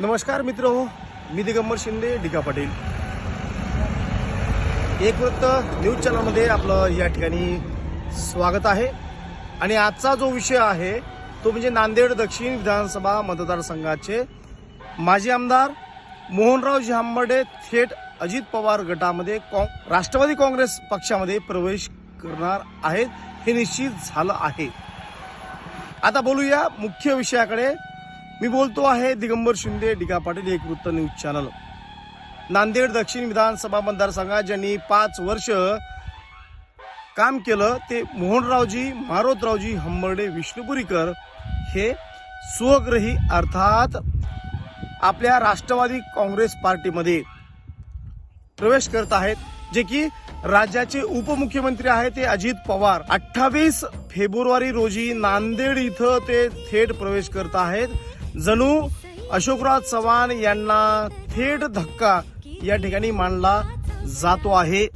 नमस्कार मित्र हो मी दिगंबर शिंदे डिका पाटील. एक वृत्त न्यूज चॅनलमध्ये आपलं या ठिकाणी स्वागत आहे. आणि आजचा जो विषय आहे तो म्हणजे नांदेड दक्षिण विधानसभा मतदारसंघाचे माजी आमदार मोहनराव झांबडे थेट अजित पवार गटामध्ये राष्ट्रवादी काँग्रेस पक्षामध्ये प्रवेश करणार आहेत हे निश्चित झालं आहे. आता बोलूया मुख्य विषयाकडे. मी बोलतो आहे दिगंबर शिंदे डिगा पाटील एक वृत्त न्यूज चॅनल. नांदेड दक्षिण विधानसभा मतदारसंघात ज्यांनी पाच वर्ष काम केलं ते मोहनरावजी मारोतरावजी हंबर्डे विष्णुपुरीकर हे स्वग्रही अर्थात आपल्या राष्ट्रवादी काँग्रेस पार्टीमध्ये प्रवेश करत आहेत. जे की राज्याचे उपमुख्यमंत्री आहेत ते अजित पवार. अठ्ठावीस फेब्रुवारी रोजी नांदेड इथं ते थेट प्रवेश करत आहेत. जणू अशोकराव चव्हाण यांना थेट धक्का या ठिकाणी मानला जातो आहे.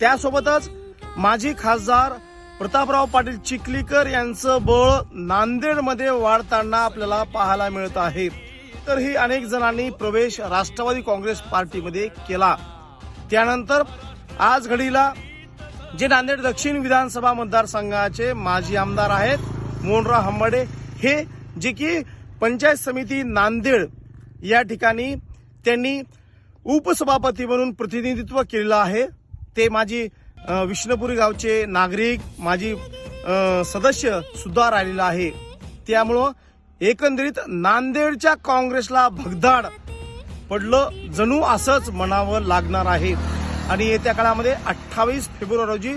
त्यासोबतच माजी खासदार प्रतापराव पाटील चिखलीकर यांचं बळ नांदेडमध्ये वाढताना आपल्याला पाहायला मिळत आहे. तर ही अनेक जणांनी प्रवेश राष्ट्रवादी काँग्रेस पार्टीमध्ये केला. त्यानंतर आज घडीला जे नांदेड दक्षिण विधानसभा मतदारसंघाचे माजी आमदार आहेत मोनराव हंबडे हे जे की पंचायत समिती नांदेड या ठिकाणी त्यांनी उपसभापती म्हणून प्रतिनिधित्व केलेलं आहे. ते माझी विष्णुपुरी गावचे नागरिक माझी सदस्य सुद्धा राहिलेलं आहे. त्यामुळं एकंदरीत नांदेडच्या काँग्रेसला भगदाड पडलं जणू असंच म्हणावं लागणार आहे. आणि येत्या काळामध्ये अठ्ठावीस फेब्रुवारी रोजी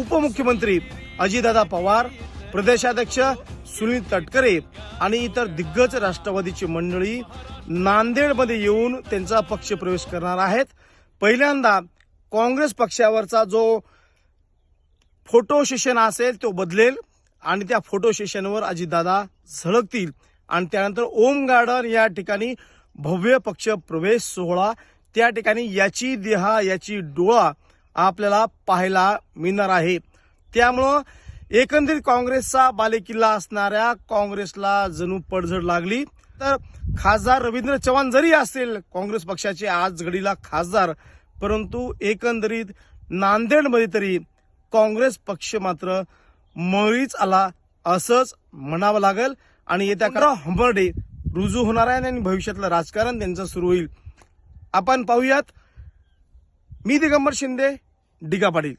उपमुख्यमंत्री अजितदादा पवार प्रदेशाध्यक्ष सुनील तटकरे आणि इतर दिग्गज राष्ट्रवादीची मंडळी नांदेडमध्ये येऊन त्यांचा पक्ष प्रवेश करणार आहेत. पहिल्यांदा काँग्रेस पक्षावरचा जो फोटो सेशन असेल तो बदलेल आणि त्या फोटो सेशनवर अजितदादा झळकतील. आणि त्यानंतर ओम गार्डन या ठिकाणी भव्य पक्ष प्रवेश सोहळा त्या ठिकाणी याची देहा याची डोळा आपल्याला पाहायला मिळणार आहे. त्यामुळं एकंदरीत काँग्रेसचा बालेकिल्ला असणाऱ्या काँग्रेसला जणू पडझड लागली. तर खासदार रवींद्र चव्हाण जरी असेल काँग्रेस पक्षाचे आज घडीला खासदार परंतु एकंदरीत नांदेडमध्ये तरी काँग्रेस पक्ष मात्र मळीच आला असंच म्हणावं लागेल. आणि येत्या करा हंबर्डे रुजू होणार आहे आणि भविष्यातलं राजकारण त्यांचं सुरू होईल. आपण पाहूयात. मी दिगंबर शिंदे डिगा पाटील